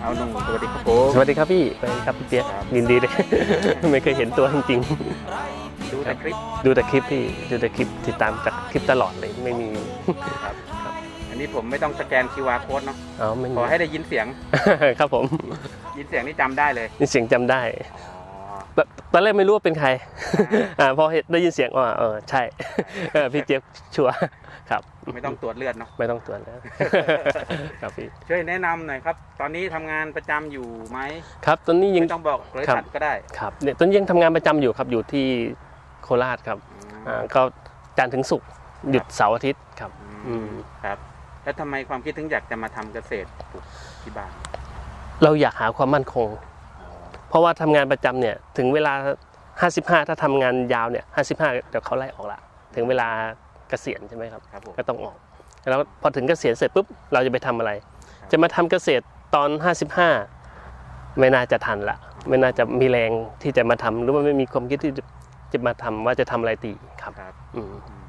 เอาหนุ่มสวัสดีครับผมสวัสดีครับพี่สวัสดีครับพี่เปียกครับยินดีเลย ไม่เคยเห็นตัวจริงดูแต่คลิปๆดูแต่คลิปพี่ดูแต่คลิปติดตามจากคลิปตลอดเลยไม่มีครับอันนี้ผมไม่ต้องสแกน QR code เนาะอ๋อไม่มีขอให้ได้ยินเสียง ครับผม ยินเสียงนี่จำได้เลยนี่เสียงจำได้อ๋อ ตตอนแรกไม่รู้ว่าเป็นใครอ่าพอเห็นได้ยินเสียงอ๋อเออใช่เออพี่เจี๊ยบชัวร์ครับ ไม่ต้องตรวจเลือดเนาะไม่ต้องตรวจแล้วครับพี่ช่วยแนะนำหน่อยครับ ตอนนี้ทำงานประจำอยู่ไหมครับ ตอนนี้ยังไม่ต้องบอกบริษัทก็ได้ครับเนี่ยตอนนี้ยังทำงานประจำอยู่ครับอยู่ที่โคราชครับอ่าก็จันทร์ถึงศุกร์หยุดเสาร์อาทิตย์ครับ อืมครับ แล้วทำไมความคิดถึงอยากจะมาทำเกษตรปลูกที่บ้านเราอยากหาความมั่นคง เพราะว่าทำงานประจำเนี่ยถึงเวลา 55 ถ้าทำงานยาวเนี่ย55 เดี๋ยวเขาไล่ออกละถึงเวลาเกษียณใช่ไหมครับครับผมก็ต้องออก แล้วพอถึงเกษียณเสร็จปุ๊บเราจะไปทำอะไร จะมาทำเกษตรตอน 55 ไม่น่าจะทันละ ไม่น่าจะมีแรงที่จะมาทำหรือว่าไม่มีความคิดที่จะจะมาทำว่าจะทำอะไรตีครับครับอืมอืม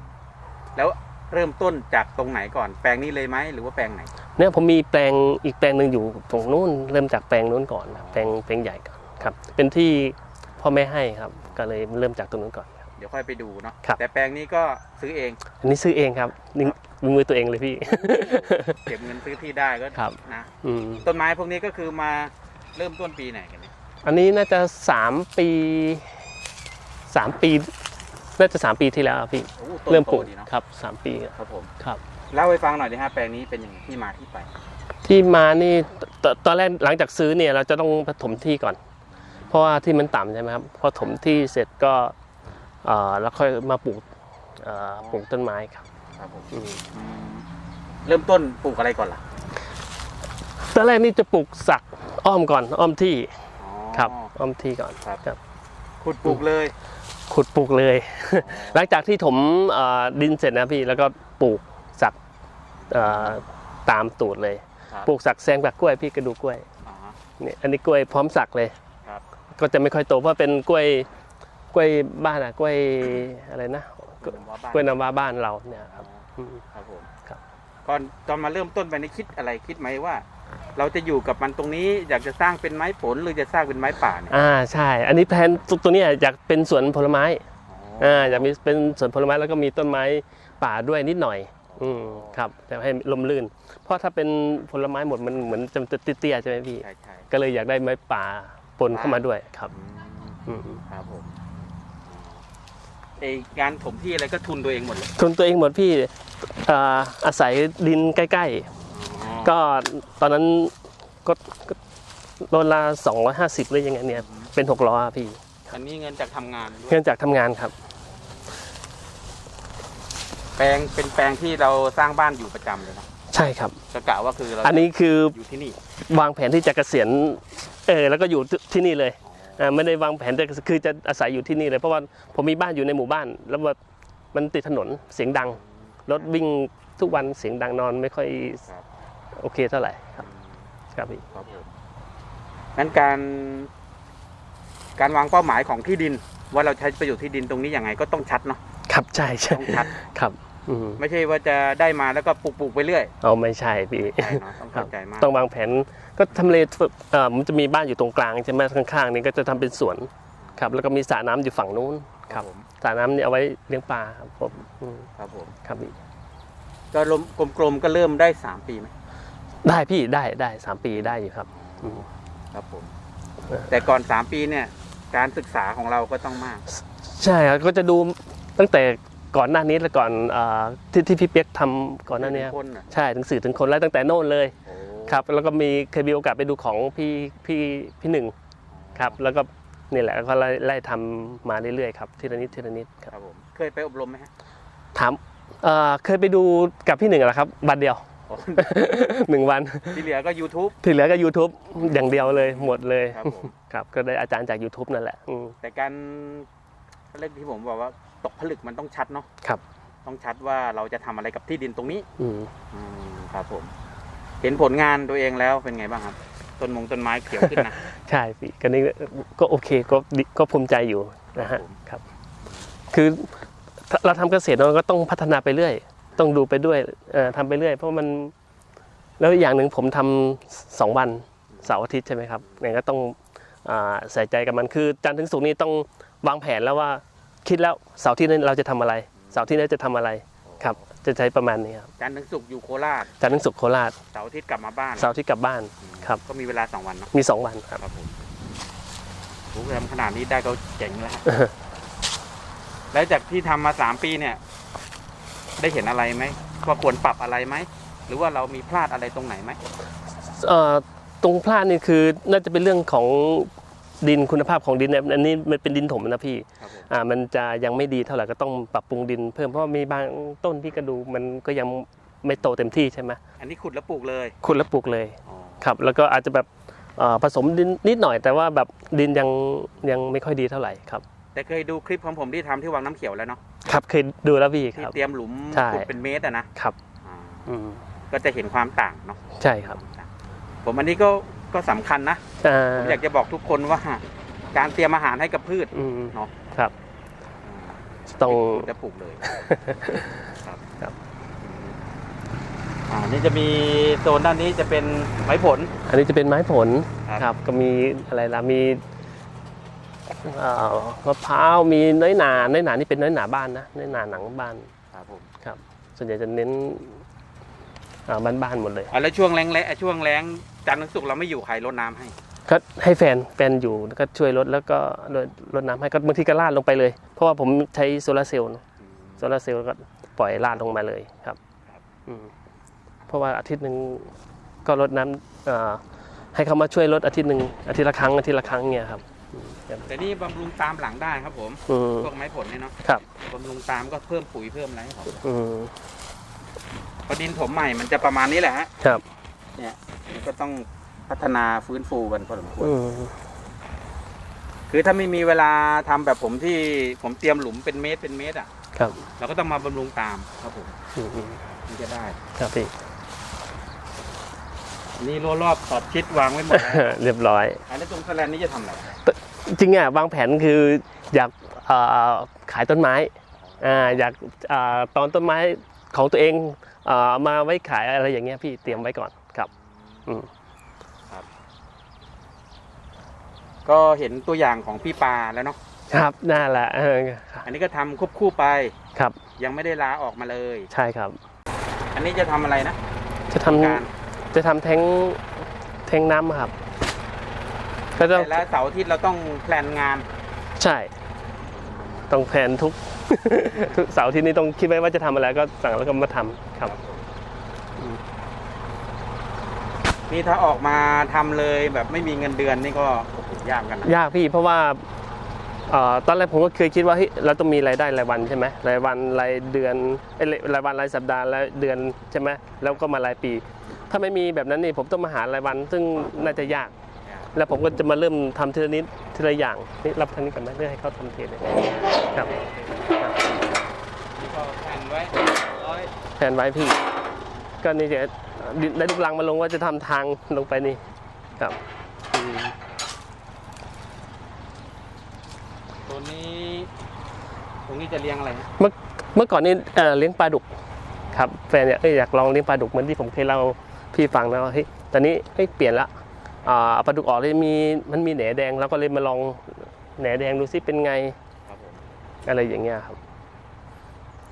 แล้วเริ่มต้นจากตรงไหนก่อน แปลงนี้เลยไหมหรือว่าแปลงไหนเนี่ยผมมีแปลงอีกแปลงหนึ่งอยู่ตรงนู้นเริ่มจากแปลงนู้นก่อนครับแปลงแปลงใหญ่ก่อน ครับ เป็นที่พ่อแม่ให้ครับ ก็เลยเริ่มจากตรงนู้นก่อนครับเดี๋ยวค่อยไปดูเนาะครับ แต่แปลงนี้ก็ซื้อเอง อันนี้ซื้อเองครับนี่มือตัวเองเลยพี่ เก็บเงินซื้อที่ได้ก็ครับ นะอืมต้นไม้พวกนี้ก็คือมาเริ่มต้นปีไหนกันเนี่ยอันนี้น่าจะสามปีสามปี น่าจะสามปีที่แล้วครับพี่ โอ้ต้นเริ่มโตปลูกดีเนาะครับสามปีครับผมครับ เล่าให้ฟังหน่อยดิฮะแปลงนี้เป็นยังไงที่มาที่ไปที่มานี่ตตอนแรกหลังจากซื้อเนี่ยเราจะต้องผถมที่ก่อน เพราะว่าที่มันต่ำใช่ไหมครับพอถมที่เสร็จก็เอ่อแล้วค่อยมาปลูกเอ่อปลูกต้นไม้ครับครับผมอืมอืมเริ่มต้นปลูกอะไรก่อนล่ะตอนแรกนี่จะปลูกสักอ้อมก่อนอ้อมที่อ๋อครับอ้อมที่ก่อนครับครับ ขุดปลูกเลย ขุดปลูกเลย หลังจากที่ถมเอ่อดินเสร็จนะพี่แล้วก็ปลูกสักเอ่อตามตูดเลยครับปลูกสักแซงแบบกล้วยพี่ก็ดูกล้วยอ๋อนี่อันนี้กล้วยพร้อมสักเลยครับ ก็จะไม่ค่อยโตเพราะเป็นกล้วยกล้วยบ้านอะกล้วยอะไรนะกล้วยน้ำว้าบ้านกล้วยน้ำว้าบ้านเราเนี่ยครับอ๋อมครับผมครับก่อนตอนมาเริ่มต้นไปนี่คิดอะไรคิดไหมว่า เราจะอยู่กับมันตรงนี้อยากจะสร้างเป็นไม้ผลหรือจะสร้างเป็นไม้ป่าเนี่ยอ่าใช่ อันนี้แพลนตัวตัวเนี้ยอยากเป็นสวนผลไม้อ่าอยากมีเป็นสวนผลไม้แล้วก็มีต้นไม้ป่าด้วยนิดหน่อย อืมครับ แต่ให้ลมลื่น เพราะถ้าเป็นผลไม้หมดมันเหมือนจะเตี้ยๆใช่ไหมพี่ใช่ใช่ก็เลยอยากได้ไม้ป่า ปนเข้ามาด้วยครับอืมอืม ครับผมไอการถมที่อะไรก็ทุนตัวเองหมดเลยทุนตัวเองหมดพี่อ่าอาศัยดินใกล้ ๆ ก็ตอนนั้นก็ก็โลละ250หรือยังไงเนี่ย เป็นหกล้ออะพี่ อันนี้เงินจากทำงานด้วยเนื่องจากทำงานครับ แปลงเป็นแปลงที่เราสร้างบ้านอยู่ประจำเลยนะ ใช่ครับก็กะว่าคือเราอันนี้คืออยู่ที่นี่วางแผนที่จะเกษียณเออแล้วก็อยู่ที่นี่เลยอ่าไม่ได้วางแผนจะคือจะอาศัยอยู่ที่นี่เลยเพราะว่าผมมีบ้านอยู่ในหมู่บ้าน แล้วว่ามันติดถนนเสียงดังรถวิ่งทุกวันเสียงดังนอนไม่ค่อยครับโอเคเท่าไหร่ครับครับพี่ครับผมงั้นการ การวางเป้าหมายของที่ดิน ว่าเราใช้ประโยชน์ที่ดินตรงนี้ยังไงก็ต้องชัดเนาะครับใช่ใช่ต้องชัดครับ อืมไม่ใช่ว่าจะได้มาแล้วก็ปลูกปลูกๆไปเรื่อยเอาไม่ใช่พี่ใช่เนาะต้องครัเข้าบใจมากต้องวางแผนก็ทำเลเอ่อมันจะมีบ้านอยู่ตรงกลางใช่ไหมข้างๆนี่ก็จะทำเป็นสวนครับ แล้วก็มีสระน้ำอยู่ฝั่งนู้นครับผมสระน้ำนี่เอาไว้เลี้ยงปลาครับผมอืมครับผมครับพี่ก็ลมกลมๆก็เริ่มได้สามปีไหมได้พี่ได้ได้สามปีได้อยู่ครับอืม ครับผม เออ แต่ก่อนสามปีเนี่ย การศึกษาของเราก็ต้องมาก ใช่ครับก็จะดูตั้งแต่ ก่อนหน้านี้และก่อนเอ่อที่ที่พี่เปียกทำก่อนหน้านี้คนน่ะ ใช่ถึงสื่อถึงคนแล้วตั้งแต่โน่นเลยโอ้ครับ แล้วก็มีเคยมีโอกาสไปดูของพี่พี่พี่หนึ่งครับ แล้วก็นี่แหละก็ไล่ไล่ทำมาเรื่อยๆครับทีละนิดทีละนิดคครับรับผมเคยไปอบรมไหมฮะถามเอ่อเคยไปดูกับพี่หนึ่งเหรอครับบัตรเดียว อ๋อหนึ่งวัน ที่เหลือก็ YouTube ที่เหลือก็ YouTube อย่างเดียวเลยหมดเลยครับผม ครับ ก็ได้อาจารย์จาก YouTube นั่นแหละอืมแต่การเรื่องที่ผมบอกว่า ตกผลึกมันต้องชัดเนาะครับ ต้องชัดว่าเราจะทำอะไรกับที่ดินตรงนี้ อืม อืมครับผม เห็นผลงานตัวเองแล้วเป็นไงบ้างครับ ต้นมงต้นไม้เขียวขึ้นนะ ใช่พี่ก็นี่ก็โอเคก็ดีก็ภูมิใจอยู่นะครัฮะบผม ครับ คือถ้าเราทำเกษตรเราก็ต้องพัฒนาไปเรื่อย ต้องดูไปด้วยเอ่อทำไปเรื่อย เพราะมันแล้วอย่างหนึ่งผมทำสองวันเสาร์อาทิตย์ใช่ไหมครับเนี่ยก็ต้องอ่าใส่ใจกับมันคือจันทร์ถึงศุกร์นี้ต้องวางแผนแล้วว่า คิดแล้วเสาร์อาที่นี้เราจะทำอะไร เสาร์อาที่นี้จะทำอะไรครับ จะใช้ประมาณนี้ครับจันทร์ถึงศุกร์อยู่โคราชจันทร์ถึงศุกร์โคราชเสาร์อาทิตย์กลับมาบ้านเสาร์อาที่กลับบ้านครับก็มีเวลาสองวันเนาะมีสองวันครับครับผมโอ้โหทำขนาดนี้ได้ก็เจ๋งแล้วฮะแล้วจากที่ทำมาสามปีเนี่ย ได้เห็นอะไรไหมว่าควรปรับอะไรไหมหรือว่าเรามีพลาดอะไรตรงไหนไหมเอ่อตรงพลาดนี่คือน่าจะเป็นเรื่องของ ดินคุณภาพของดินเนี่ยอันนี้มันเป็นดินถมนะพี่ครับผมอ่ามันจะยังไม่ดีเท่าไหร่ก็ต้องปรับปรุงดิน เพิ่มเพราะว่ามีบางต้นที่กระดูมันก็ยังไม่โตเต็มที่ใช่ไหมอันนี้ขุดแล้วปลูกเลยคุณแล้วปลูกเลยอ๋อครับ แล้วก็อาจจะแบบเอ่อผสมดินนิดหน่อย แต่ว่าแบบดินยังยังไม่ค่อยดีเท่าไหร่ครับ แต่เคยดูคลิปของผมที่ทำที่วังน้ำเขียวแล้วเนาะครับเคยดูแล้วพี่ที่ครับเตรียมหลุมใช่ขุดเป็นเมตรอะนะครับอ่าอืมก็จะเห็นความต่างเนาะใช่ครับ ผมอันนี้ก็ ก็สำคัญนะอ่าผมอยากจะบอกทุกคนว่า การเตรียมอาหารให้กับพืชอืมเนาะครับต้องขุดจะปลูกเลย ครับครับ อ่านี่จะมีโซนด้านนี้จะเป็นไม้ผล อันนี้จะเป็นไม้ผลครับ ครับ ก็มีอะไรล่ะมีเอ่อมะพร้าวมีน้อยหนาน้อยหนานี่เป็นน้อยหนาบ้านนะน้อยหนาหนังบ้านครับผมครับส่วนใหญ่จะเน้นอ่าบ้านๆหมดเลย อ่าแล้วช่วงแรงแล้ช่วงแรง จันทร์ถึงศุกร์เราไม่อยู่ใครรดน้ำให้ ก็ให้แฟนแฟนอยู่แล้วก็ช่วยลดแล้วก็ลดลดน้ำให้ก็บางทีก็ลาดลงไปเลย เพราะว่าผมใช้โซลาร์เซลล์เนอะโซลาร์เซลล์ก็ปล่อยลาดลงมาเลยครับครับอืมเพราะว่าอาทิตย์หนึ่งก็ลดน้ำเอ่อให้เขามาช่วยลดอาทิตย์หนึ่งอาทิตย์ละครั้งอาทิตย์ละครั้งเนี่ยครับอืมครับแต่นี่บำรุงตามหลังได้ครับผมอืม พวกไม้ผลเนี่ยเนาะครับ บำรุงตามก็เพิ่มปุ๋ยเพิ่มอะไรให้เขาอืมพอดินถมใหม่มันจะประมาณนี้แหละฮะครับ เนี่ยมันก็ต้องพัฒนาฟื้นฟูกันพอสมควรอืมคือถ้าไม่มีเวลาทำแบบผมที่ผมเตรียมหลุมเป็นเมตรเป็นเมตรอะ ครับเราก็ต้องมาบำรุงตามครับผมอืมอืมมันจะได้ครับพี่ อันนี่รั้วรอบขอบชิดวางไว้หมดแล้ว เรียบร้อย อันนี้ตรงสแลนนี้จะทำอะไรจริงๆอะวางแผนคืออยากเอ่อขายต้นไม้อ่าอยากอ่าตอนต้นไม้ของตัวเองอ่ามาไว้ขายอะไรอย่างเงี้ยพี่เตรียมไว้ก่อน ครับอืมก็เห็นตัวอย่างของพี่ปาแล้วเนาะครับน่าละเอออันนี้ก็ทำควบคู่ไป ครับ ยังไม่ได้ลาออกมาเลย ใช่ครับ อันนี้จะทำอะไรนะจะทำการจะทำแทงแทงน้ำครับ ก็ต้องแต่ละเสาร์อาทิตย์เราต้องแพลนงาน ใช่ ต้องแผนทุก ทุกเสาร์อาที่นี้ต้องคิดไว้ว่าจะทำอะไรก็สั่งแล้วก็มาทำครับ นี่ถ้าออกมาทำเลยแบบไม่มีเงินเดือนนี่ก็โอ้โหยากกันนะยากพี่เพราะว่าเอ่อตอนแรกผมก็เคยคิดว่าเฮ้ยเราต้องมีรายได้รายวันใช่ไหมรายวันรายเดือนเอ้ยรายวันรายสัปดาห์รายเดือนใช่ไหมแล้วก็มารายปี ถ้าไม่มีแบบนั้นนี่ผมต้องมาหารายวัน ซึ่งน่าจะยาก แล้วผมก็จะมาเริ่มทำทีละนิดทีละอย่างนี่รับทางนี้ก่อนนะเพื่อให้เขาทำเทรดเลยครับนี่ก็แพลนไว้ร้อยแผนไว้พี่ ก็นี่เดี๋ยว ได้ลูกลังมาลงว่าจะทำทางลงไปนี่ครับอืมตัวนี้ตรงนี้จะเลี้ยงอะไรฮะเมื่อเมื่อก่อนนี่เอ่อเลี้ยงปลาดุกครับแฟนเนี่ยเอ้ยอยากลองเลี้ยงปลาดุกเหมือนที่ผมเคยเล่าพี่ฟังนะว่าเฮ้ยตอนนี้เฮ้ยเปลี่ยนละอ่าเอาปลาดุกออกเลยมีมันมีแหนแดง แล้วก็เลยมาลองแหนแดงดูซิเป็นไงครับผมอะไรอย่างเงี้ยครับ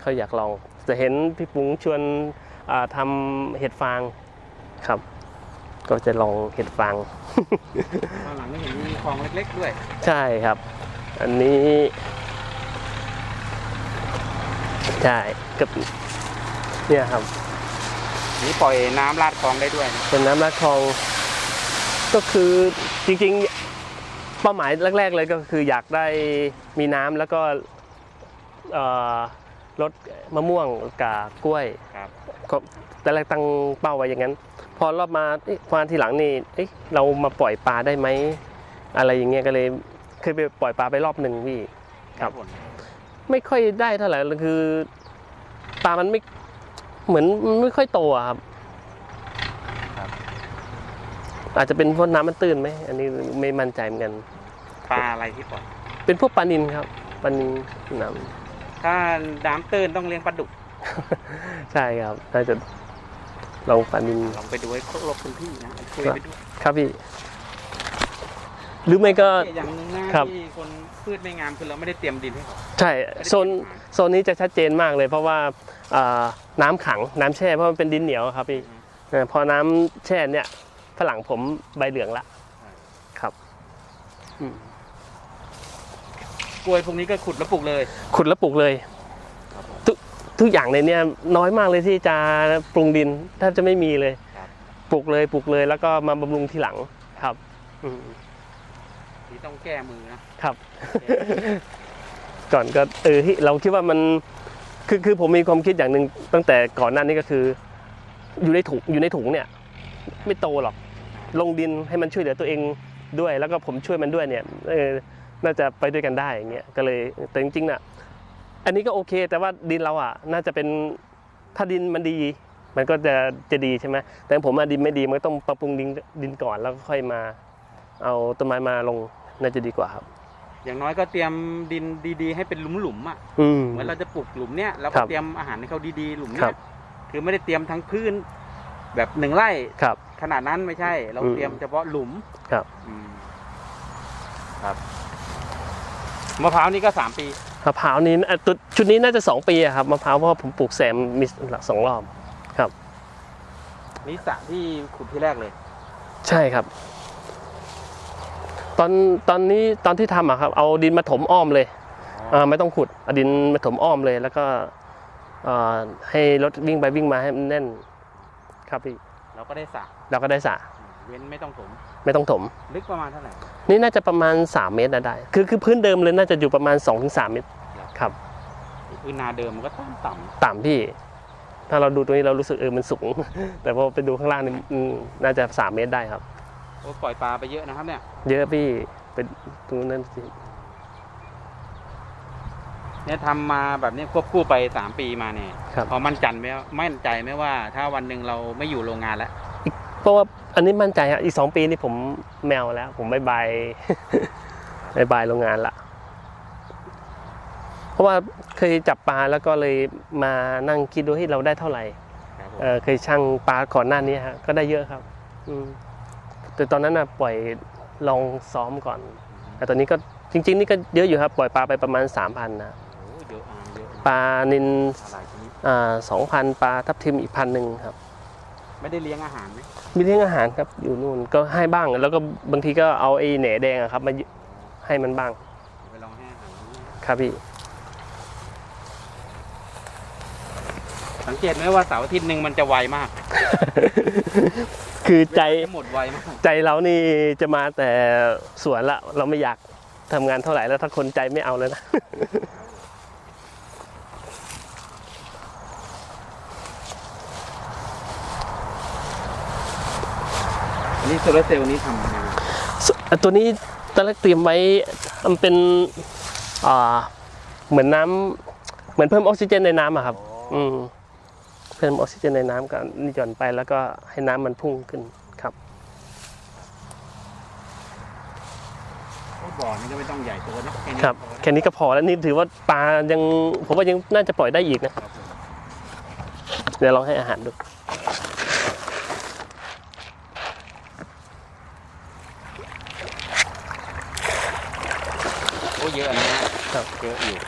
เขาอยากลองจะเห็นพี่ปุ้งชวนอ่า ทำเห็ดฟางครับ ก็จะลองเห็ดฟางข้างหลังนี่เห็นมีคลองเล็กๆด้วย ใช่ครับ อันนี้ใช่กับเนี่ยครับ นี่ปล่อยน้ำลาดคลองได้ด้วยนะเป็นน้ำลาดคลอง ก็คือจริงๆเป้าหมายแรก ๆ เลยก็คืออยากได้มีน้ำแล้วก็เอ่อลดมะม่วงกับกล้วยครับ ก็แต่แรกตั้งเป้าไว้อย่างนั้น พอรอบมาเอ๊ะพอทีหลังนี่เอ๊ะเรามาปล่อยปลาได้ไหมอะไรอย่างเงี้ยก็เลยเคยไปปล่อยปลาไปรอบหนึ่งพี่ครับผลไม่ค่อยได้เท่าไหร่คือปลามันไม่เหมือนมันไม่ค่อยโตอะครับอาจจะเป็นเพราะน้ำมันตื้นไหมอันนี้ไม่มั่นใจเหมือนกันปลาอะไรที่ปล่อยเป็นพวกปลานินครับปลานินน้ถ้าน้ำตื้นต้องเลี้ยงปลาดุกำ ใช่ครับน่าจะลองปลานินลองไปดูให้ครบพื้นที่นะคุยไปด้วยครับพี่ หรือไม่ก็อย่างหนึงนะครับที่คนพืชไม่งามคือเราไม่ได้เตรียมดินให้เขาใช่โซนโซนนี้จะชัดเจนมากเลย เพราะว่าอ่าน้ำขังน้ำแช่เพราะมันเป็นดินเหนียวครับพี่เออพอน้ำแช่เนี่ยฝรั่งผมใบเหลืองละครับอืมกล้วยพวกนี้ก็ขุดแล้วปลูกเลย ขุดแล้วปลูกเลย ทุกทุกอย่างในเนี้ยน้อยมากเลยที่จะปรุงดินแทบจะไม่มีเลยครับปลูกเลยปลูกเลยแล้วก็มาบำรุงทีหลังครับอืมที่ต้องแก้มือนะครับ ก่อนก็เออที่เราคิดว่ามันคือคือผมมีความคิดอย่างหนึ่งตั้งแต่ก่อนหน้านี้ก็คือ อยู่ในถุงอยู่ในถุงเนี่ย ไม่โตหรอก ลงดินให้มันช่วยเหลือตัวเองด้วย แล้วก็ผมช่วยมันด้วยเนี่ยเออน่าจะไปด้วยกันได้อย่างเงี้ยก็เลยแต่จริงๆน่ะ อันนี้ก็โอเค แต่ว่าดินเราอะ น่าจะเป็นถ้าดินมันดี มันก็จะจะดีใช่ไหมแต่ผมอะดินไม่ดีมันก็ต้องปรับปรุงดินดินก่อนแล้วก็ค่อยมา เอาต้นไม้มาลงน่าจะดีกว่าครับ อย่างน้อยก็เตรียมดินดีๆ ให้เป็นหลุมๆอะอืม เหมือนเราจะปลูกหลุมเนี้ยเราคก็รับเตรียมอาหารให้เขาดีๆ หลุมคเนี้รัยบคือไม่ได้เตรียมทั้งพื้น แบบหนึ่งไร่ครับ ขนาดนั้นไม่ใช่ เราอืมเตรียมเฉพาะหลุมครับ อืมครับมะพร้าวนี่ก็สามปี มะพร้าวนี้อะตัวชุดนี้น่าจะสองปีอะครับมะพร้าวเพราะว่าผมปลูกแซมมีสองรอบนี่สระที่ขุดที่แรกเลย ใช่ครับ ตอนตอนนี้ตอนที่ทำอะครับ เอาดินมาถมอ้อมเลยอ่าไม่ต้องขุดเอาดินมาถมอ้อมเลย แล้วก็อ่าให้รถวิ่งไปวิ่งมาให้มันแน่น ครับพี่เราก็ได้สระเราก็ได้สระ เว้นไม่ต้องถม ไม่ต้องถม ลึกประมาณเท่าไหร่ นี่น่าจะประมาณ 3 เมตรนะได้ คือคือพื้นเดิมเลยน่าจะอยู่ประมาณ 2-3 เมตร ครับพื้นนาเดิมมันก็ต่ำต่ต่ำพี่ ถ้าเราดูตรงนี้เรารู้สึกเออมันสูง แต่พอไปดูข้างล่างนี่อืมน่าจะ 3 เมตรได้ครับำโอ้ปล่อยปลาไปเยอะนะครับเนี่ย เยอะพี่เป็นตรงนั้นสิเนี่ยทำมาแบบนี้ควบคู่ไปสามปีมาเนี่ย ครับ พอมั่นใจไหมว่ามั่นใจไหมว่า ถ้าวันหนึ่งเราไม่อยู่โรงงานแล้วเพ ราะว่าอันนี้มั่นใจครับอีก2ปีนี่ผมแมวแล้ว ผมบายบายบายบายโรงงานละเพราะว่าเคยจับปลาแล้วก็เลยมานั่งคิดดูให้เราได้เท่าไหร่ครับผมเออเคยช่างปลาก่อนหน้านี้ฮะก็ได้เยอะครับ อืมแต่ตอนนั้นน่ะปล่อยลองซ้อมก่อน แต่ตอนนี้ก็จริง ๆ นี่ก็เยอะอยู่ครับ ปล่อยปลาไปประมาณ3,000นะโอ้เยอะอะเยอะปลานินอะไรชนิดอ่าสองพันปลาทับทิมอีกพันหนึ่งครับ ไม่ได้เลี้ยงอาหารไหมมีเลี้ยงอาหารครับอยู่นู่นก็ให้บ้าง แล้วก็บางทีก็เอาไอ้แหนแดงอะครับมาให้มันบ้างไปลองให้อาหารครับพี่ สังเกตไหมว่าเสาร์อาทิตย์หนึ่งมันจะไวมาก คือใจจะหมดไวมากใจเรานี่จะมาแต่สวนละ เราไม่อยากทำงานเท่าไหร่แล้วถ้าคนใจไม่เอาเลยนะ นนี้โซลาร์เซลล์นี้ทำยังไงสตัวนี้ตอนแรกเตรียมไว้มันเป็นอ่าเหมือนน้ำเหมือนเพิ่มออกซิเจนในน้ำอะครับ อืมเพิ่มออกซิเจนในน้ำก็นี่หย่อนไปแล้วก็ให้น้ำมันพุ่งขึ้นครับ โอ้บ่อนี่ก็ไม่ต้องใหญ่โตนะแนี้ครับพอแล้วแค่นี้ก็พอแล้วนี่ถือว่าปลายังผมว่ายังน่าจะปล่อยได้อีกนะครับผมเดี๋ยวลองให้อาหารดู โอ้เยอะนะ ฮะเยอะอยู่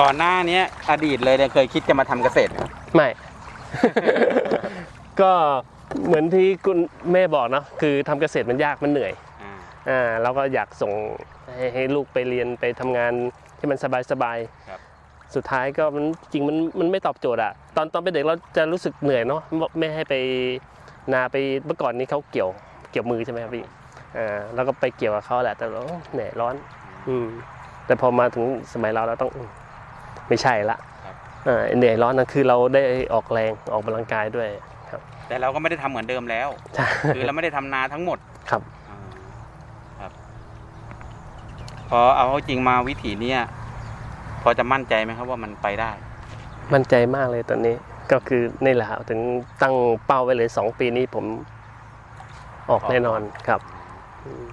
ก่อนหน้าเนี้ยอดีตเลยเนี่ยเคยคิดจะมาทำเกษตรไหมครับไม่ ก็เหมือนที่คุณแม่บอกเนาะคือทำเกษตรมันยากมันเหนื่อยอ่าอ่าเราก็อยากส่งให้ให้ลูกไปเรียนไปทำงานที่มันสบายๆสุดท้ายก็มันจริงมันมันไม่ตอบโจทย์อะตอนตอนเป็นเด็กเราจะรู้สึกเหนื่อยเนาะไม่ให้ไป นาไปเมื่อก่อนนี้เขาเกี่ยวเกี่ยวมือใช่ไหมครับพี่อ่าแล้วก็ไปเกี่ยวกับเขาแหละแต่เราเหนื่อยร้อน อืม แต่พอมาถึงสมัยเราเราต้องอืมไม่ใช่ละครับอ่าเหนื่อยร้อนนั่นคือเราได้ออกแรงออกกำลังกายด้วยครับ แต่เราก็ไม่ได้ทำเหมือนเดิมแล้วใช่คือเราไม่ได้ทำนาทั้งหมดครับอ่าครับ พอเอาเข้าจริงมาวิถีเนี้ยพอจะมั่นใจไหมครับว่ามันไปได้ มั่นใจมากเลยตอนนี้ ก็คือนี่แหละครับถึงตั้งเป้าไว้เลยสองปีนี้ผมออกแน่นอนครับอืม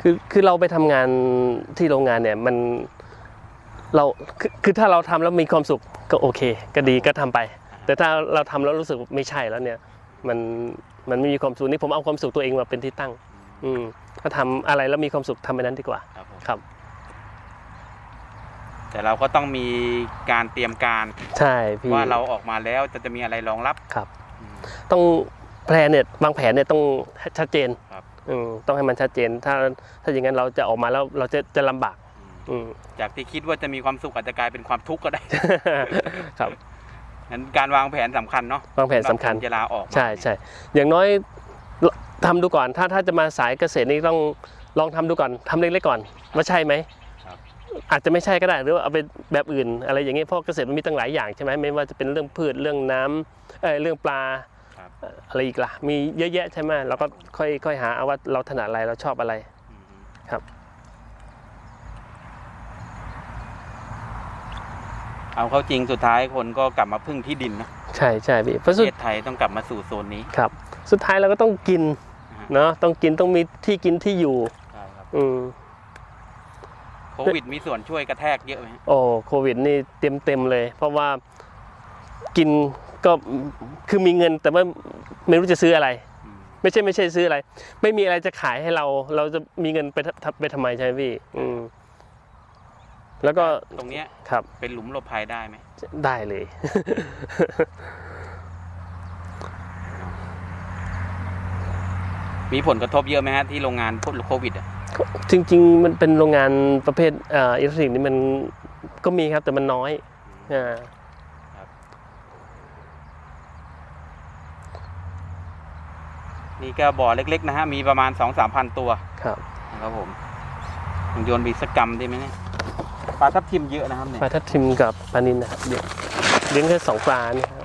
คือคือเราไปทำงานที่โรงงานเนี่ยมันเราคือคือถ้าเราทำแล้วมีความสุขก็โอเค ก็ดีก็ทำไป แต่ถ้าเราทำแล้วรู้สึกไม่ใช่แล้วเนี่ย มันมันไม่มีความสุขนี่ผมเอาความสุขตัวเองมาเป็นที่ตั้ง อืมถ้าทำอะไรแล้วมีความสุขทำไปนั้นดีกว่าครับผมครับ แต่เราก็ต้องมีการเตรียมการใช่พี่ว่าเราออกมาแล้วจะจะมีอะไรรองรับครับอืมต้องแพลนเนี่ยวางแผนเนี่ยต้องชัดเจนครับอืมต้องให้มันชัดเจน ถ้าถ้าอย่างนั้นเราจะออกมาแล้วเราจะจะลำบากอืมอืมจากที่คิดว่าจะมีความสุขอาจจะกลายเป็นความทุกข์ก็ได้ ครับงั้นการวางแผนสำคัญเนาะวางแผนสำคัญจะลาออกมาใช่ใช่อย่างน้อยทำดูก่อน ถ้าถ้าจะมาสายเกษตรนี่ต้องลองทำดูก่อนทำเล็กๆก่อนว่าใช่ไหมครับ อาจจะไม่ใช่ก็ได้หรือว่าเอาไปแบบอื่น อะไรอย่างเงี้ยเพราะเกษตรมันมีตั้งหลายอย่างใช่ไหมไม่ว่าจะเป็นเรื่องพืชเรื่องน้ำเอยเรื่องปลาครับเอ่ออะไรอีกล่ะมีเยอะแยะใช่ไหมเราก็ค่อยค่อยหาเอาว่าเราถนัดอะไรเราชอบอะไรอืมครับ เอาเข้าจริงสุดท้ายคนก็กลับมาพึ่งที่ดินนะใช่ใช่พี่เพราะปสุระดเทศไทยต้องกลับมาสู่โซนนี้ครับ สุดท้ายเราก็ต้องกินนะฮะเนาะต้องกินต้องมีที่กินที่อยู่ใช่ครับอืม โควิดมีส่วนช่วยกระแทกเยอะไหมฮะโอ้โควิดนี่เต็มเต็มๆเลย เพราะว่ากินก็คือมีเงินแต่ว่าไม่รู้จะซื้ออะไรอืมไม่ใช่ไม่ใช่ซื้ออะไร ไม่มีอะไรจะขายให้เรา เราจะมีเงินไปทำไปทำไมใช่ไหมพี่ อืมแล้วก็ตรงเนี้ยครับ เป็นหลุมหลบภัยได้ไหมได้เลย มีผลกระทบเยอะไหมฮะที่โรงงานพวกโควิดอะ จริงๆ มันเป็นโรงงานประเภทเอ่ออิเล็กทรอนิกส์นี่มันก็มีครับแต่มันน้อยอ่านี่ก็บ่อเล็ก ๆ นะฮะ มีประมาณสองสามพันตัว ครับนะครับผมผมโยนบีสกรรมได้ไหมเนี่ยปลาทับทิมเยอะนะครับเนี่ยปลาทับทิมกับปลานินนะครับเลี้ยงเลี้ยงแค่สองปลาเนี่ยครับ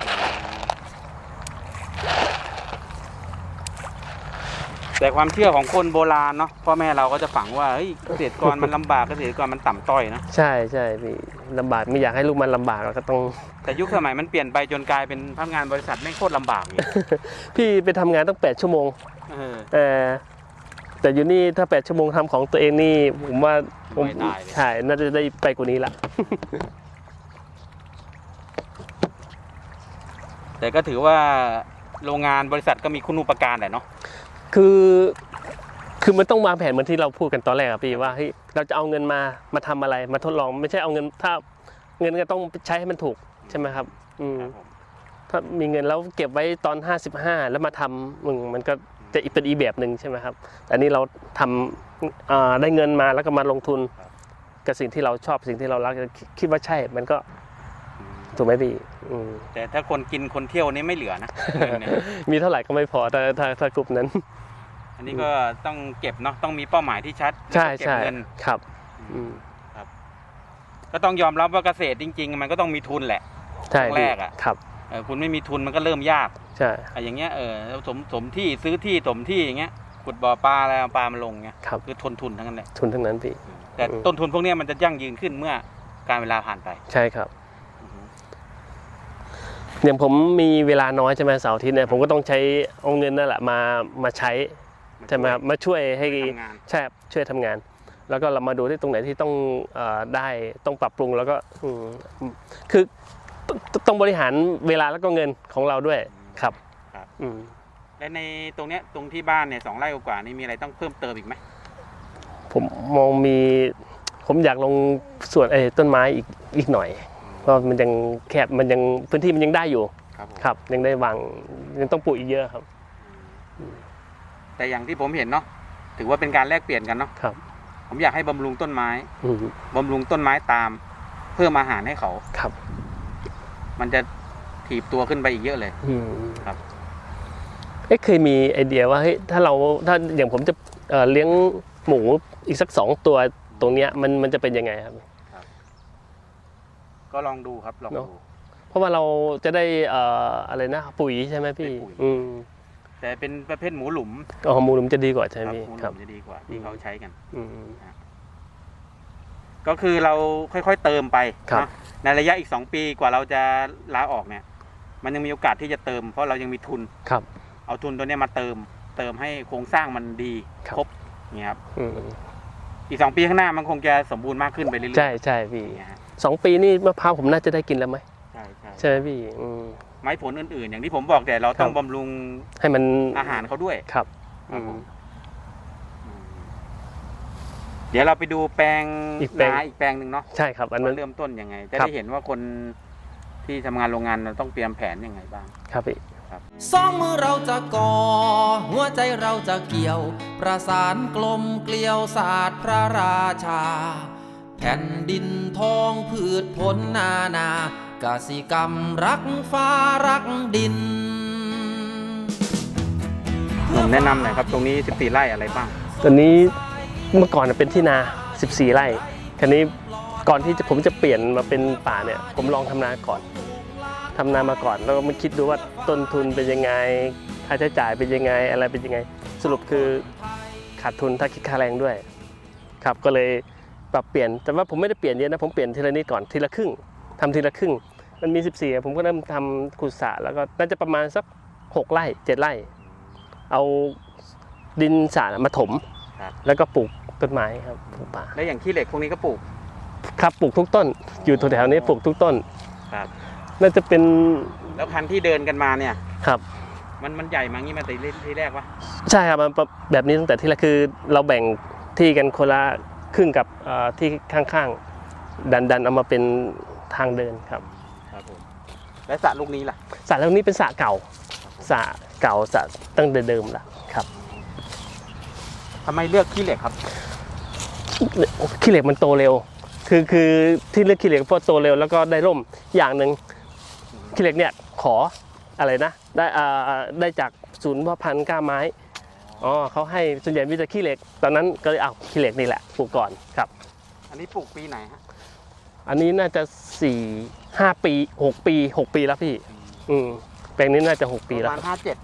แต่ความเชื่อของคนโบราณเนาะพ่อแม่เราก็จะฝังว่าเฮ้ยเกษตรกรมันลำบากเกษตรกรมันต่ำต้อยนะใช่ใช่พี่ลำบากไม่อยากให้ลูกมันลำบากเราก็ต้อง แต่ยุคสมัยมันเปลี่ยนไปจนกลายเป็นพนักงานบริษัทไม่งโคตรลำบากเนี่ยพี่ไปทำงานตั้งแปดชั่วโมงเออ เออแต่อยู่นี่ถ้าแปดชั่วโมงทำของตัวเองนี่ผมว่าผมไม่ตายเลย ใช่น่าจะได้ไปกว่านี้ละ แต่ก็ถือว่าโรงงานบริษัทก็มีคุณูปการแหละเนาะ คือคือมันต้องวางแผนเหมือนที่เราพูดกันตอนแรกอะพี่ว่าเฮ้ยเราจะเอาเงินมามาทำอะไรมาทดลองไม่ใช่เอาเงินถ้าเงินก็ต้องใช้ให้มันถูกใช่ไหมครับ อืมครับผมถ้ามีเงินแล้วเก็บไว้ตอน55แล้วมาทำมึงมันก็จะอีกเป็นอีกแบบหนึ่งใช่ไหมครับแต่อันนี้เราทำอ่าได้เงินมาแล้วก็มาลงทุนกับสิ่งที่เราชอบสิ่งที่เรารักคิดคิดว่าใช่มันก็อืมถูกไหมพี่อืมแต่ถ้าคนกินคนเที่ยวนี่ไม่เหลือนะเงินเนี่ยมีเท่าไหร่ก็ไม่พอถ้าถ้าถ้ากลุ่มนั้นอั นนี้ก็ต้องเก็บเนาะต้องมีเป้าหมายที่ชัดใช่แล้วก็เก็บใช่เงินครับอืมก็ต้องยอมรับว่าเกษตรจริง ๆ มันก็ต้องมีทุนแหละ ใช่ครั้งแรกอะ ครับเออคุณไม่มีทุนมันก็เริ่มยากใช่อะอย่างเงี้ยเออสมสมที่ซื้อที่สมที่อย่างเงี้ยขุดบ่อปลาอะไรเอาปลามาลงเงี้ยครับคือทนทุนทั้งนั้นแหละทุนทั้งนั้นพี่ แต่อืม ต้นทุนพวกเนี้ยมันจะยั่งยืนขึ้นเมื่อการเวลาผ่านไป ใช่ครับอือฮึ อย่างผมมีเวลาน้อยใช่ไหมเสาร์อาทิตย์เนี่ยผมก็ต้องใช้เอาเงินนั่นแหละมามาใช้ ใช่ไหมครับมาช่วยให้ทำงานใช่ครับช่วยทำงาน แล้วก็เรามาดูที่ตรงไหนที่ต้องเออได้ต้องปรับปรุงแล้วก็อืมคือตต้องบริหารเวลาแล้วก็เงินของเราด้วยครับครับอืมและในตรงเนี้ยตรงที่บ้านเนี่ยสองไร่กว่าๆนี่มีอะไรต้องเพิ่มเติมอีกไหมผมมองมีผมอยากลงส่วนเอ้ยต้นไม้อีกอีกหน่อย เพราะมันยังแคบมันยังพื้นที่มันยังได้อยู่ครับผมครับยังได้วางยังต้องปลูกอีกเยอะครับ แต่อย่างที่ผมเห็นเนาะถือว่าเป็นการแลกเปลี่ยนกันเนาะครับ ผมอยากให้บำรุงต้นไม้อืมบำรุงต้นไม้ตาม เพิ่มอาหารให้เขา ครับมันจะถีบตัวขึ้นไปอีกเยอะเลย อืมครับ เอ๊ะเคยมีไอเดียว่าเฮ้ยถ้าเราถ้าอย่างผมจะเอ่อเลี้ยงหมูอีกสักสองตัวตรงเนี้ยมันมันจะเป็นยังไงครับ ก็ลองดูครับลองเนดูอะเพราะว่าเราจะได้เอ่ออะไรนะปุ๋ยใช่ไหมพี่ได้ปุ๋ย อืม แต่เป็นประเภทหมูหลุมก็ฮอร์โมนมันจะดีกว่าใช่ไหมครับพี่หมูหครัลุบมจะดีกว่าที่อืมเขาใช้กันอืมก็คือเราค่อยๆเติมไปครับเนอะในระยะอีก2ปีกว่าเราจะลาออกเนี่ย มันยังมีโอกาสที่จะเติม เพราะเรายังมีทุนครับ เอาทุนตัวเนี้ยมาเติม เติมให้โครงสร้างมันดีครับครบเนี่ยครับอืมอีก2ปีข้างหน้ามันคงจะสมบูรณ์มากขึ้นไปเรื่อยๆใช่ใช่พี่เนี่ยฮะสองปีนี่มะพร้าวผมน่าจะได้กินแล้วไหมใช่ใช่ใช่ไหมพี่อืม ไม้ผลอื่นๆ อย่างที่ผมบอกแต่เราต้องครับบำรุงให้มันอาหารเขาด้วยครับครับผมอืมอืมเดี๋ยวเราไปดูแปลงอีกแปลงนาอีกแปลงหนึ่งเนาะใช่ครับ อันว่านั้นเริ่มต้นยังไง จะครับได้เห็นว่าคนที่ทำงานโรงงานเราต้องเตรียมแผนยังไงบ้างครับพี่สองมือเราจะก่อ หัวใจเราจะเกี่ยว ประสานกลมเกลียวศาสตร์พระราชา แผ่นดินทองพืชผลนานา กสิกรรมรักฟ้ารักดินผมแนะนำหน่อยครับตรงนี้ 14 ไร่อะไรบ้าง ตอนนี้เมื่อก่อนเป็นที่นา 14 ไร่ คราวนี้ก่อนที่จะผมจะเปลี่ยนมาเป็นป่าเนี่ย ผมลองทำนาก่อนทำนามาก่อน แล้วก็มาคิดดูว่าต้นทุนเป็นยังไง ค่าใช้จ่ายเป็นยังไง อะไรเป็นยังไง สรุปคือขาดทุนถ้าคิดค่าแรงด้วย ครับก็เลยปรับเปลี่ยน แต่ว่าผมไม่ได้เปลี่ยนเยอะนะ ผมเปลี่ยนทีละนิดก่อนทีละครึ่งทำทีละครึ่ง มันมี 14อะผมก็เริ่มทำขุดสระแล้วก็น่าจะประมาณสัก 6 ไร่ 7 ไร่ เอาดินสระมาถม ครับ แล้วก็ปลูกต้นไม้ครับปลูกป่าและอย่างขี้เหล็กพวกนี้ก็ปลูก ครับปลูกทุกต้น อยู่แถวๆนี้ปลูกทุกต้นครับ น่าจะเป็นแล้วคันที่เดินกันมาเนี่ย ครับ มันมันใหญ่มางี้มาแต่ที่แรกวะใช่ครับมันแบบนี้ตั้งแต่ที่แรกคือเราแบ่งที่กันคนละครึ่งกับเอ่อที่ข้างๆ ดันดันเอามาเป็นทางเดินครับครับผม และสระลูกนี้ล่ะสระตรงนี้เป็นสระเก่าสระเก่าสระตั้งแต่เดิมละครับทำไมเลือกขี้เหล็กครับขี้เหล็กมันโตเร็ว คือคือที่เลือกขี้เหล็กเพราะโตเร็วแล้วก็ได้ร่มอย่างหนึ่งขี้เหล็กเนี่ยขออะไรนะ ได้อ่าได้จากศูนย์พ่อพันธุ์กล้าไม้อ๋อเขาให้ส่วนใหญ่มีแต่ขี้เหล็ก ตอนนั้นก็เลยเอาขี้เหล็กนี่แหละปลูกก่อนครับ อันนี้ปลูกปีไหนฮะ อันนี้น่าจะสี่ห้าปีหกปีหกปีแล้วพี่ อืมแปลงนี้น่าจะหกปปีระแล้วมาณห้าเจ็ด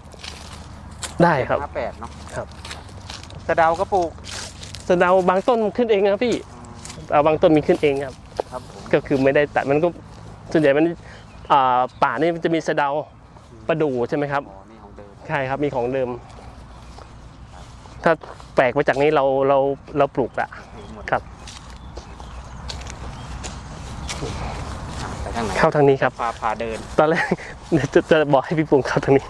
ได้ครับห้าแปดเนาะครับสะเดาก็ปลูกสะเดาบางต้นขึ้นเองนะพี่เอาบางต้นมีขึ้นเองครับ ครับผมก็คือไม่ได้ตัดมันก็ส่วนใหญ่มันอ่าป่านี่มันจะมีสะเดาประดู่ใช่ไหมครับอ๋อนี่ของเดิมใช่ครับมีของเดิม ถ้าแปลกมาจากนี้เราเราเราปลูกละ หมด ครับ อะไป ทางไหนเข้าทางนี้ครับ พาพาเดิน ตอนแรกจะจะบอกให้พี่ปุงเข้าทางนี้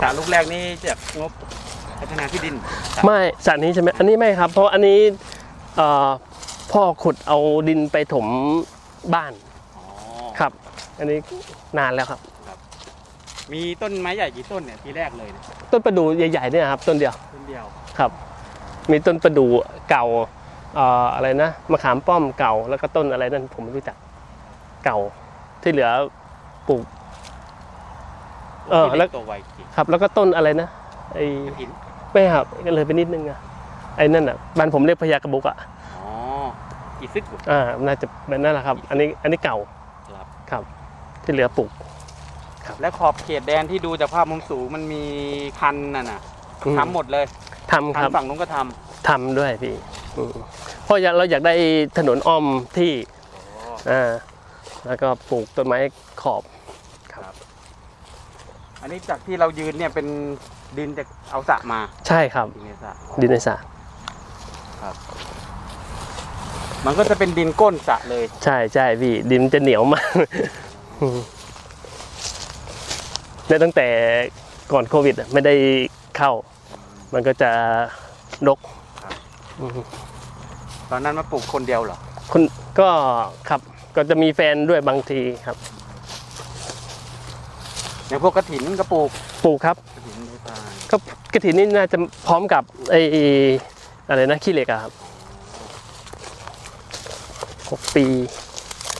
สระลูกแรกนี่จากงบพัฒนาที่ดิน ไม่สระนี้ใช่ไหมอันนี้ไม่ครับ เพราะอันนี้เอ่อพ่อขุดเอาดินไปถมบ้านอ๋อครับ อันนี้นานแล้วครับ มีต้นไม้ใหญ่กี่ต้นเนี่ยทีแรกเลยเนี่ยต้นประดู่ใหญ่ๆเนี่ยครับ ต้นเดียว ต้นเดียว ครับ มีต้นประดู่เก่าเอ่ออะไรนะมะขามป้อมเก่าแล้วก็ต้นอะไรนั่นผมไม่รู้จักเก่าที่เหลือปลูก เออที่แล้เล็วกตัวไวจริงครับ แล้วก็ต้นอะไรนะไอ้กระถินไม่ครับก็เลยไปนิดนึงอะไอ้นั่นอะบ้านผมเรียกพญากระบุกอะอ๋ออีซึกอ่าน่าจะเป็นนั่นแหละครับ อันนี้อันนี้เก่าครับครับ ที่เหลือปลูกและขอบเขตแดนที่ดูจากภาพมุมสูงมันมีคันน่ะนะอืมทำหมดเลยทำครับทำฝั่งนู้นก็ทำทำด้วยพี่อืม เพราะอยากเราอยากได้ถนนอ้อมที่อ่าแล้วก็ปลูกต้นไม้ขอบอันนี้จากที่เรายืนเนี่ยเป็นดินจากเอาสระมา ใช่ครับ ดินในสระดินในสระมันก็จะเป็นดินก้นสระเลย ใช่ใช่พี่ ดินมันจะเหนียวมากอืมเนี่ยตั้งแต่ก่อนโควิดอะไม่ได้เข้า มันก็จะรกอืม ตอนนั้นมาปลูกคนเดียวเหรอคนก็ครับก็จะมีแฟนด้วยบางทีครับอย่างพวกกระถินก็ปลูกปลูกครับกระถินในป่าก็กระถินนี่น่าจะพร้อมกับไอ้อะไรนะขี้เหล็กอะครับหกปี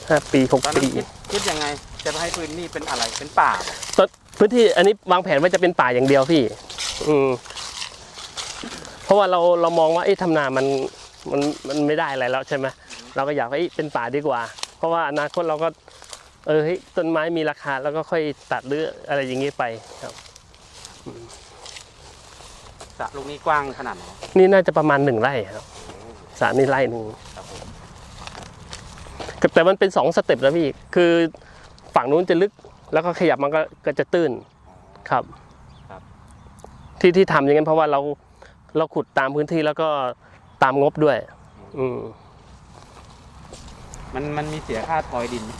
ห้าปีหกตอนปีนั้นคิดคิดยังไง จะให้พื้นนี่เป็นอะไรเป็นป่าเหรอต้นพื้นที่อันนี้วางแผนว่าจะเป็นป่าอย่างเดียวพี่ อืมเพ ราะว่าเราเรามองว่าไอ้ทำนามันมันมันไม่ได้อะไรแล้วใช่ไหมเราก็อยากว่าเอ้ยเป็นป่าดีกว่า เพราะว่าอนาคตเราก็ เออเฮ้ยต้นไม้มีราคาแล้วก็ค่อยตัดหรืออะไรอย่างนี้ไปครับสระลูกนี้กว้างขนาดไหนนี่น่าจะประมาณหนึ่งไร่ครับสระนี่ไร่หนึ่งครับผมแต่มันเป็นสองสเต็ปนะพี่ คือฝั่งนู้นจะลึกแล้วก็ขยับมันก็ก็จะตื้นครับครับ ที่ที่ทำอย่างนั้นเพราะว่าเรา เราขุดตามพื้นที่แล้วก็ตามงบด้วย อืมมันมันมีเสียค่าทอยดินไหม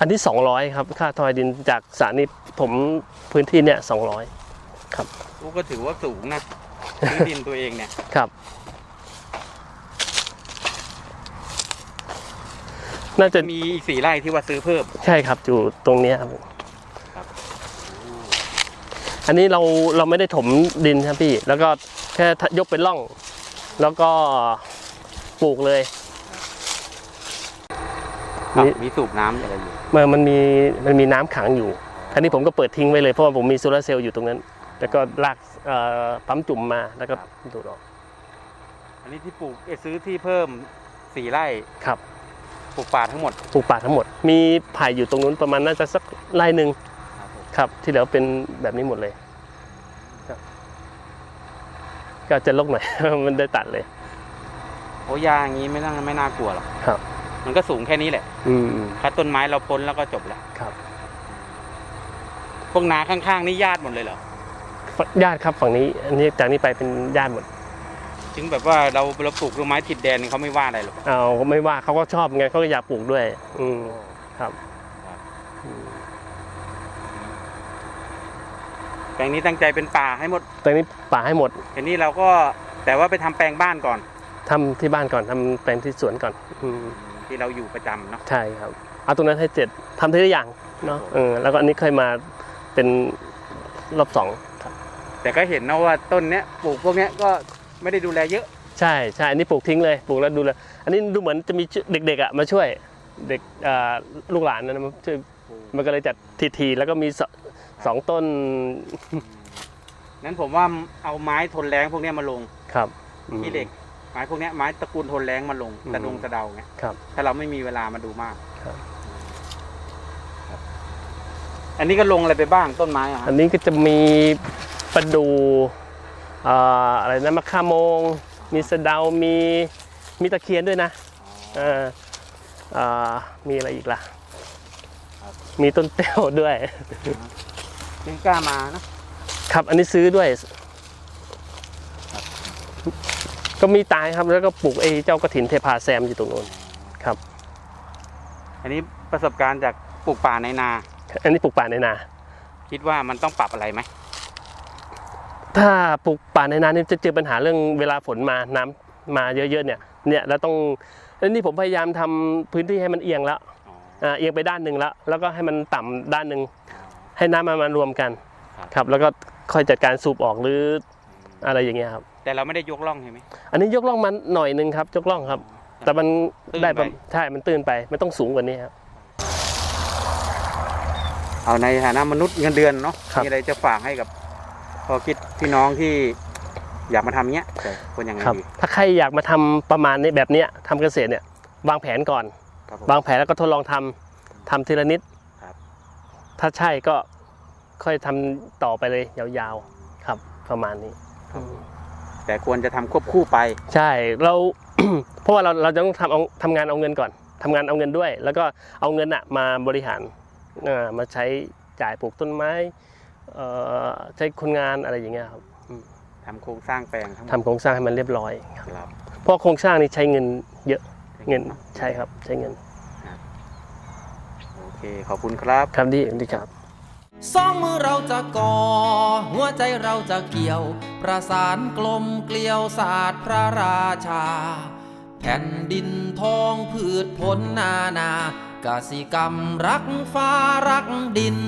อันที่สองร้อยครับ ค่าทอยดินจากสระนี้ผมพื้นที่เนี่ยสองร้อยลูกก็ถือว่าสูงนะพื้นดินตัวเองเนี่ย ครับ น่าจะมีอีกสี่ไร่ที่ว่าซื้อเพิ่ม ใช่ครับ อยู่ตรงเนี้ยครับครับอันนี้เราเราไม่ได้ถมดินครับพี่ แล้วก็ แค่ยกเป็นร่อง แล้วก็ปลูกเลยครับนี่มีสูบน้ำอะไรอยู่เมื่อมันมีมันมีน้ำขังอยู่ อันนี้ผมก็เปิดทิ้งไว้เลยเพราะว่าผมมีโซลาร์เซลล์อยู่ตรงนั้น แล้วก็ลากเอ่อปั๊มจุ่มมาแล้วก็ดูดออก อันนี้ที่ปลูกเอ้ยซื้อที่เพิ่มสี่ไร่ครับปลูกป่าทั้งหมดปลูกป่าทั้งหมด มีไผ่อยู่ตรงนู้นประมาณน่าจะสักไร่หนึ่งครับผมครับที่เหลือเป็นแบบนี้หมดเลยครับ ก็จะลกหน่อย มันได้ตัดเลย โอ้ยาอย่างนี้ไม่น่าไม่น่ากลัวหรอกครับ มันก็สูงแค่นี้แหละ อืมคัดต้นไม้เราพ้นแล้วก็จบแล้วครับ พวกนาข้างๆนี่ญาติหมดเลยเหรอญาติครับฝั่งนี้ อันนี้จากนี้ไปเป็นญาติหมด ถึงแบบว่าเราเราปลูกต้นไม้ติดแดนเขาไม่ว่าอะไรหรอกเอาไม่ว่าเขาก็ชอบไงเขาก็อยากปลูกด้วย อืมครับ แปลงนี้ตั้งใจเป็นป่าให้หมด ตอนนี้ป่าให้หมดทีนี้เราก็แต่ว่าไปทำแปลงบ้านก่อนทำที่บ้านก่อนทำแปลงที่สวนก่อน อืมที่เราอยู่ประจำเนาะ ใช่ครับ เอาตรงนั้นให้เสร็จทำทีละอย่างเนาะเออแล้วก็อันนี้เคยมาเป็นรอบสองครับ แต่ก็เห็นนะว่าต้นเนี้ยปลูกพวกเนี้ยก็ไม่ได้ดูแลเยอะ ใช่ใช่อันนี้ปลูกทิ้งเลยปลูกแล้วดูแลอันนี้ดูเหมือนจะมีเด็กๆอะมาช่วยเด็กอ่าลูกหลานนะมาช่วยมันก็เลยจัดทีๆแล้วก็มีส สองต้นนั้นผมว่าเอาไม้ทนแรงพวกเนี้ยมาลงครับอืมขี้เหล็ก ไม้พวกเนี้ยไม้ตระกูลทนแรงมาลงอืมตะดงตะเดาเงี้ยครับถ้าเราไม่มีเวลามาดูมากครับครับอันนี้ก็ลงอะไรไปบ้างต้นไม้อะฮะอันนี้ก็จะมีประดูอ่าอะไรนะมะข่าโมง มีสะเดา มีมีตะเคียนด้วยนะเอออ่ามีอะไรอีกล่ะ มีต้นเต้วด้วย ยังกล้ามานะครับ อันนี้ซื้อด้วย ก็มีตายครับแล้วก็ปลูกไอ้เจ้ากระถินเทพาแซมอยู่ตรงนู้นครับ อันนี้ประสบการณ์จากปลูกป่าในนา อันนี้ปลูกป่าในนา คิดว่ามันต้องปรับอะไรไหมถ้าปลูกป่าในนานี่จะเจอปัญหาเรื่องเวลาฝนมาน้ำมาเยอะๆเนี่ย เนี่ยแล้วต้องแล้วนี่ผมพยายามทำพื้นที่ให้มันเอียงแล้วอ๋ออ่าเอียงไปด้านหนึ่งแล้ว แล้วก็ให้มันต่ำด้านหนึ่ง ให้น้ำมันมารวมกันครับ ครับ แล้วก็ค่อยจัดการสูบออกหรืออะไรอย่างเงี้ยครับ แต่เราไม่ได้ยกล่องใช่ไหม อันนี้ยกล่องมันหน่อยหนึ่งครับ ยกล่องครับ แต่มันตื้นได้ประไป ใช่มันตื้นไปมันต้องสูงกว่านี้ครับ เอาในฐานะมนุษย์เงินเดือนเนาะครับ มีอะไรจะฝากให้กับพอคิดพี่น้องที่อยากมาทำเนี้ยแต่ควรยังไงครับ ดีถ้าใครอยากมาทำประมาณนี้แบบเนี้ยทำเกษตรเนี่ยวางแผนก่อน ครับผมวางแผนแล้วก็ทดลองทำทำทีละนิดครับ ถ้าใช่ก็ค่อยทำต่อไปเลยยาวๆครับ ประมาณนี้ แต่ควรจะทำควบคู่ไป ใช่เรา เพราะว่าเราเราจะต้องทำเอาทำงานเอาเงินก่อนทำงานเอาเงินด้วย แล้วก็เอาเงินอะมาบริหารเอ่อมาใช้จ่ายปลูกต้นไม้เอ่อใช้คนงานอะไรอย่างเงี้ยครับทำโครงสร้างแปลงทั้งหมดทำโครงสร้างให้มันเรียบร้อยครับครับเพราะโครงสร้างนี้ใช้เงินเยอะเงินใช่ครับ ใช้เงินโอเค ขอบคุณครับครับดีดีครับสองมือเราจะก่อ หัวใจเราจะเกี่ยว ประสานกลมเกลียวศาสตร์พระราชา แผ่นดินทองพืชผลนานากสิกรรมรักฟ้ารักดิน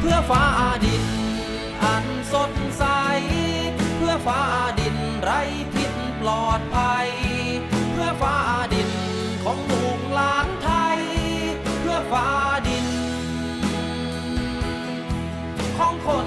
เพื่อฟ้าดิน อันสดใส เพื่อฟ้าดินไร้พิษปลอดภัย เพื่อฟ้าดินของลูก หลานไทยเพื่อฟ้าดิน ของคน